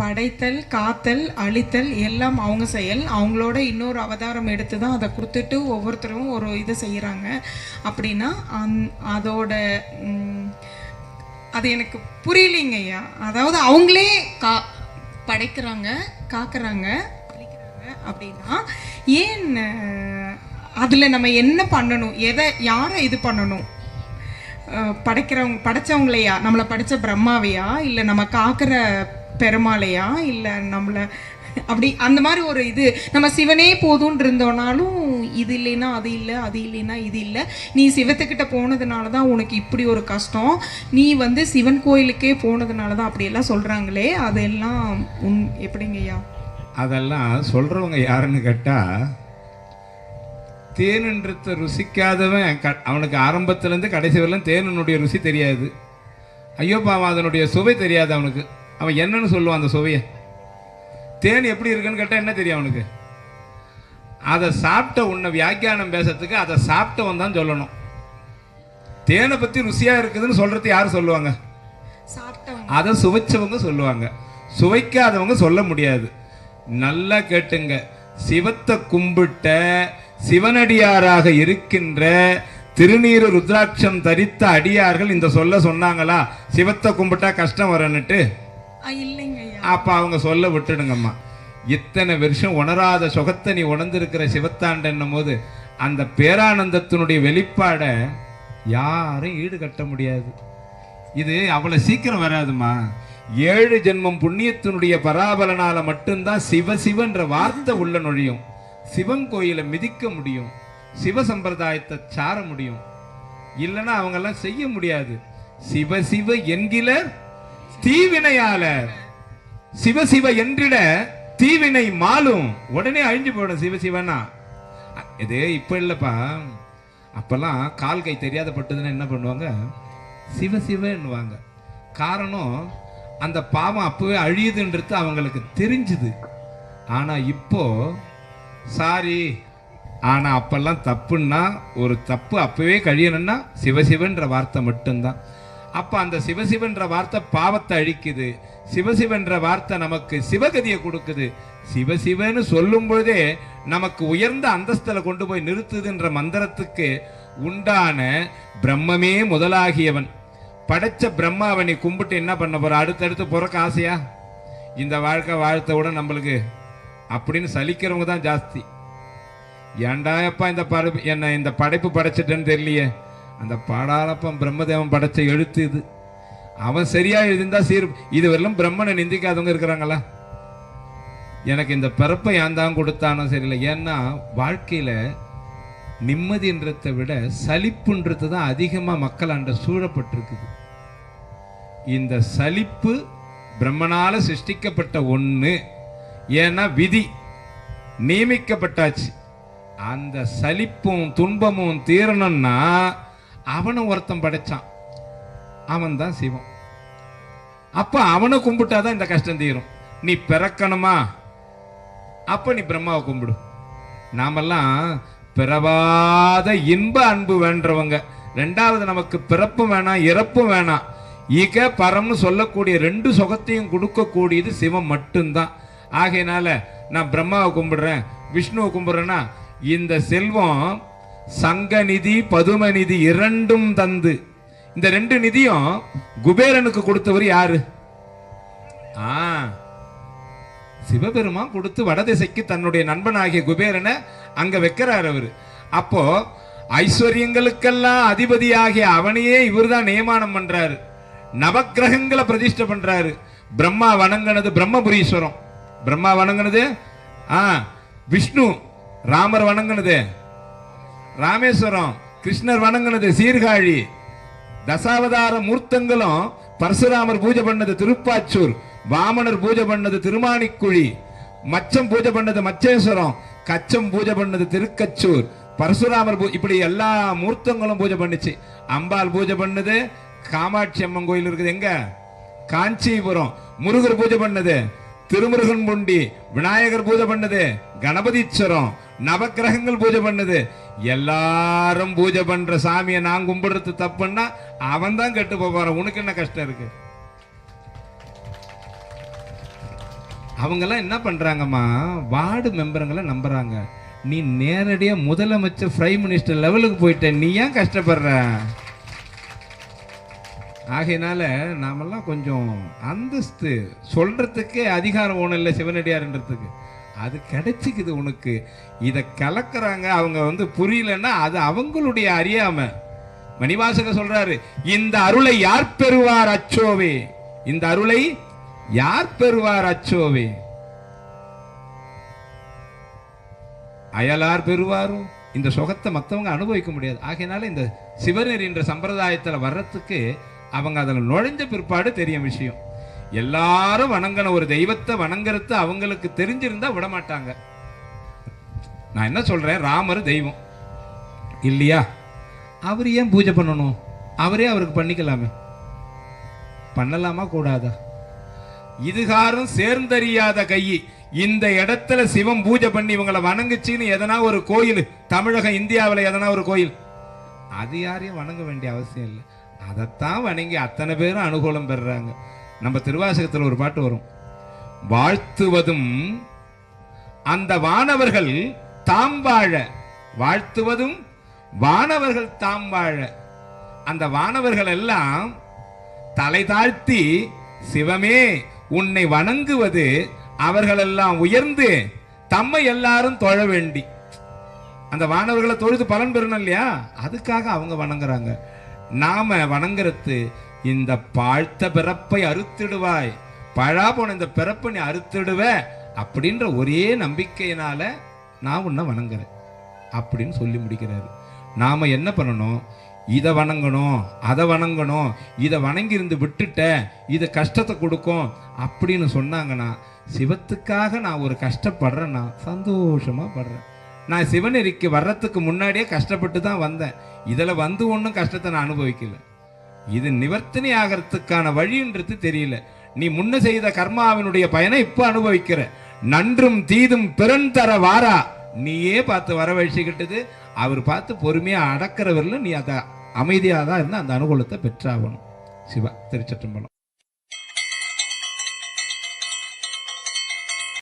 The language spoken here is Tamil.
படைத்தல் காத்தல் அழித்தல் எல்லாம் அவங்க செயல். அவங்களோட இன்னொரு அவதாரம் எடுத்து தான் அதை கொடுத்துட்டு ஒவ்வொருத்தரும் ஒரு இது செய்கிறாங்க அப்படின்னா அந் அதோட அது எனக்கு புரியலிங்க ஐயா. அதாவது அவங்களே கா படைக்கிறாங்க காக்குறாங்க அழிக்கிறாங்க அப்படின்னா ஏன் அதில் நம்ம என்ன பண்ணணும்? எதை யாரை இது பண்ணணும்? படைக்கிறவங்க படைச்சவங்களையா? நம்மளை படைச்ச பிரம்மாவையா? இல்லை நம்ம காக்கிற பெருமாளையா? இல்லை நம்மளை அப்படி அந்த மாதிரி ஒரு இது. நம்ம சிவனே போதும்னு இருந்தோனாலும் இது இல்லைன்னா அது இல்லை அது இல்லைன்னா இது இல்லை. நீ சிவத்துக்கிட்ட போனதுனால தான் உனக்கு இப்படி ஒரு கஷ்டம். நீ வந்து சிவன் கோயிலுக்கே போனதுனால தான் அப்படியெல்லாம் சொல்கிறாங்களே அதெல்லாம் உன் எப்படிங்கய்யா? அதெல்லாம் சொல்கிறவங்க யாருன்னு கேட்டால் தேனுன்றத்தை ருசிக்காதவன் க அவனுக்கு ஆரம்பத்துலேருந்து கடைசி வரலாம் தேனனுடைய ருசி தெரியாது. ஐயோ பாவம் அதனுடைய சுவை தெரியாது அவனுக்கு. அவன் என்னன்னு சொல்லுவான் அந்த சுவையை. தேன் எப்படி இருக்குன்னு கேட்டால் என்ன தெரியும் அவனுக்கு? அதை சாப்பிட்ட உன்னை வியாக்கியானம் பேசுறதுக்கு அதை சாப்பிட்டவன் தான் சொல்லணும். தேனை பற்றி ருசியாக இருக்குதுன்னு சொல்றது யார் சொல்லுவாங்க? அதை சுவைச்சவங்க சொல்லுவாங்க. சுவைக்காதவங்க சொல்ல முடியாது. நல்லா கேட்டுங்க. சிவத்தை கும்பிட்ட சிவனடியாராக இருக்கின்ற திருநீறு ருத்ராட்சம் தரித்த அடியார்கள் இந்த சொல்ல சொன்னாங்களா? சிவத்தை கும்பிட்டா கஷ்டம் ஐயா அப்ப அவங்க சொல்ல விட்டுடுங்கம்மா. இத்தனை வருஷம் உணராத சுகத்தை நீ உணர்ந்திருக்கிற சிவத்தாண்டன்னும் போது அந்த பேரானந்தத்தினுடைய வெளிப்பாடை யாரும் ஈடு கட்ட முடியாது. இது அவ்வளோ சீக்கிரம் வராதுமா ஏழு ஜென்மம் புண்ணியத்தினுடைய பராபலனால மட்டும்தான் சிவ சிவன்ற வார்த்தை உள்ள நுழையும். சிவன் கோயிலை மிதிக்க முடியும். சிவ சம்பிரதாயத்தை சார முடியும். இல்லைன்னா அவங்கெல்லாம் செய்ய முடியாது. சிவ சிவ என்கிற தீவினையால சிவ சிவ என்றிட தீவினை மாலும். உடனே அழிஞ்சு போயிடும் சிவசிவனா இது இப்ப இல்லப்பா. அப்பெல்லாம் கால் கை தெரியாத பட்டதுன்னா என்ன பண்ணுவாங்க? சிவ சிவன்னுவாங்க காரணம் அந்த பாவம் அப்பவே அழியுதுன்றது அவங்களுக்கு தெரிஞ்சுது. ஆனா இப்போ சாரி ஆனா அப்பெல்லாம் தப்புன்னா ஒரு தப்பு அப்பவே கழியணும்னா சிவசிவன்ற வார்த்தை மட்டும்தான். அப்போ அந்த சிவசிவன்ற வார்த்தை பாவத்தை அழிக்குது. சிவசிவன்ற வார்த்தை நமக்கு சிவகதியை கொடுக்குது. சிவசிவன்னு சொல்லும் பொழுதே நமக்கு உயர்ந்த அந்தஸ்தில் கொண்டு போய் நிறுத்துதுன்ற மந்திரத்துக்கு உண்டான பிரம்மமே முதலாகியவன். படைச்ச பிரம்மாவை நீ கும்பிட்டு என்ன பண்ண போற? அடுத்தடுத்து பிறக்க ஆசையா? இந்த வாழ்க்கை வாழ்த்த விட நம்மளுக்கு அப்படின்னு சலிக்கிறவங்க தான் ஜாஸ்தி. ஏன்டாப்பா இந்த படைப்பு என்ன இந்த படைப்பு படைச்சிட்டேன்னு தெரியலையே? அந்த பாடாளப்பன் பிரம்மதேவன் படைச்ச எழுத்து இது. அவன் சரியா எழுதிருந்தா சீர் இதுவரையிலும் பிரம்மனை நிந்திக்காதவங்க இருக்கிறாங்களா? எனக்கு இந்த பிறப்பை ஏன் தான் கொடுத்தானோ சரியில்லை. ஏன்னா வாழ்க்கையில நிம்மதின்றதை விட சலிப்புன்றது தான் அதிகமாக மக்கள் அண்ட சூழப்பட்டிருக்குது. இந்த சலிப்பு பிரம்மனால் சிருஷ்டிக்கப்பட்ட ஒன்று ஏன்னா விதி. நியமிக்கப்பட்டாச்சு. அந்த சலிப்பும் துன்பமும் தீரணும்னா அவனை ஒருத்தன் படைச்சான். அவன் தான் சிவம் அப்போ அவனை கும்பிட்டாதான் இந்த கஷ்டம் தீரும். நீ பிறக்கணுமா? அப்போ நீ பிரம்மாவை கும்பிடு. நாமெல்லாம் பிறவாத இன்ப அன்பு வேண்டவங்க. ரெண்டாவது நமக்கு பிறப்பும் வேணாம் இறப்பும் வேணாம் ஈக பரம்னு சொல்லக்கூடிய ரெண்டு சுகத்தையும் கொடுக்கக்கூடியது சிவம் மட்டும்தான். ஆகையினால நான் பிரம்மாவை கும்பிடுறேன் விஷ்ணுவை கும்பிட்றேன்னா இந்த செல்வம் சங்க நிதி பதும நிதி இரண்டும் தந்து. இந்த ரெண்டு நிதியும் குபேரனுக்கு கொடுத்தவர் யாரு? ஆ சிவபெருமான் கொடுத்து வடதிசைக்கு தன்னுடைய நண்பனாகிய குபேரனை அங்க வைக்கிறார் அவர். அப்போ ஐஸ்வர்யங்களுக்கெல்லாம் அதிபதியாகிய அவனையே இவர்தான் நியமானம் பண்றாரு. நவக்கிரகங்களை பிரதிஷ்டை பண்றாரு. பிரம்மா வணங்கினது பிரம்மபுரீஸ்வரம். பிரம்மா வணங்கினது? ஆ விஷ்ணு ராமர் வணங்கினது. ராமேஸ்வரம் கிருஷ்ணர் வணங்கினது சீர்காழி. தசாவதார மூர்த்தங்களும் பரசுராமர் பூஜை பண்ணது திருப்பாச்சூர் வாமனர் பூஜை பண்ணது திருமாணிக்குழி மச்சம் பூஜை பண்ணது மச்சேஸ்வரம் கச்சம் பூஜை பண்ணது திருக்கச்சூர். பரசுராமர் பூ- இப்படி எல்லா மூர்த்தங்களும் பூஜை பண்ணுச்சு. அம்பாள் பூஜை பண்ணது காமாட்சி அம்மன் கோயில் இருக்குது எங்க? காஞ்சிபுரம். முருகர் பூஜை பண்ணது திருமுருகன் புண்டி. விநாயகர் பூஜை பண்ணது கணபதீஸ்வரம். நவக்கிரகங்கள் பூஜை பண்ணது எல்லாரும் பூஜை பண்ற சாமியை நான் கும்பிடுறது தப்புன்னா அவன் தான் கெட்டு போக உனக்கு என்ன கஷ்டம் இருக்கு? அவங்கெல்லாம் என்ன பண்றாங்கம்மா? வார்டு மெம்பருங்களை நம்புறாங்க. நீ நேரடியாக முதலமைச்சர் பிரைம் மினிஸ்டர் லெவலுக்கு போயிட்ட நீ ஏன் கஷ்டப்படுற? ஆகையினால நாமெல்லாம் கொஞ்சம் அந்தஸ்து சொல்றதுக்கே அதிகாரம் ஒன்றும் இல்லை சிவனடியார்ன்றதுக்கு. அது கிடைச்சிக்குது உனக்கு. இதை கலக்கிறாங்க அவங்க வந்து புரியலன்னா அது அவங்களுடைய அறியாமை. மணிவாசக சொல்றாரு இந்த அருளை யார் பெறுவார் அச்சோவே? இந்த அருளை யார் பெறுவார் அச்சோவே? அயலார் பெறுவாரோ? இந்த சுகத்தை மற்றவங்க அனுபவிக்க முடியாது. ஆகையினால இந்த சிவநெறி என்ற சம்பிரதாயத்தில் வர்றதுக்கு அவங்க அதில் நுழைஞ்ச பிற்பாடு தெரியும் விஷயம். எல்லாரும் வணங்கின ஒரு தெய்வத்தை வணங்குறது அவங்களுக்கு தெரிஞ்சிருந்தா விட மாட்டாங்க நான் என்ன சொல்றேன்? ராமர் தெய்வம். இல்லையா? அவர் ஏன் பூஜை பண்ணணும்? அவரே அவருக்கு பண்ணிக்கலாமே. பண்ணலாமா? கூடாதா? இதுகாரும் சேர்ந்தறியாத கை இந்த இடத்துல சிவம் பூஜை பண்ணி இவங்களை வணங்குச்சின்னு எதனா ஒரு கோயில் தமிழகம் இந்தியாவில் எதனா ஒரு கோயில் அது யாரையும் வணங்க வேண்டிய அவசியம் இல்லை. அதைத்தான் வணங்கி அத்தனை பேரும் அனுகூலம் பெறுறாங்க. நம்ம திருவாசகத்தில் ஒரு பாட்டு வரும். வாழ்த்துவதும் அந்த வானவர்கள் தாம் வாழ வாழ்த்துவதும் வானவர்கள் தாம் வாழ. அந்த வானவர்கள் எல்லாம் தலை தாழ்த்தி சிவமே உன்னை வணங்குவது அவர்களெல்லாம் உயர்ந்து தம்மை எல்லாரும் தொழ வேண்டி. அந்த வானவர்களை தொழுது பலன் பெறணும் இல்லையா? அதுக்காக அவங்க வணங்குறாங்க. நாம வணங்குறது இந்த பாழ்த்த பிறப்பை அறுத்திடுவாய். பழா போன இந்த பிறப்பை நீ அறுத்திடுவ அப்படின்ற ஒரே நம்பிக்கையினால நான் உன்னை வணங்குறேன் அப்படின்னு சொல்லி முடிக்கிறாரு. நாம் என்ன பண்ணணும்? இதை வணங்கணும் அதை வணங்கணும் இதை வணங்கியிருந்து விட்டுட்ட இது கஷ்டத்தை கொடுக்கும் அப்படின்னு சொன்னாங்கன்னா சிவத்துக்காக நான் ஒரு கஷ்டப்படுறேன்னா சந்தோஷமாக படுறேன். நான் சிவநெறிக்கு வர்றதுக்கு முன்னாடியே கஷ்டப்பட்டு தான் வந்தேன். இதில் வந்து ஒன்றும் கஷ்டத்தை நான் அனுபவிக்கலை. இது நிவர்த்தனை ஆகிறதுக்கான வழின்றது தெரியல. நீ முன்ன செய்த கர்மாவினுடைய பயனை இப்போ அனுபவிக்கிற. நன்றும் தீதும் பிறன் தர வாரா. நீயே பார்த்து வரவழைச்சிக்கிட்டது. அவர் பார்த்து பொறுமையாக அடக்கிறவரில் நீ அதை அமைதியாக தான் இருந்து அந்த அனுகூலத்தை பெற்றாகணும். சிவா திருச்சட்டம்பலம்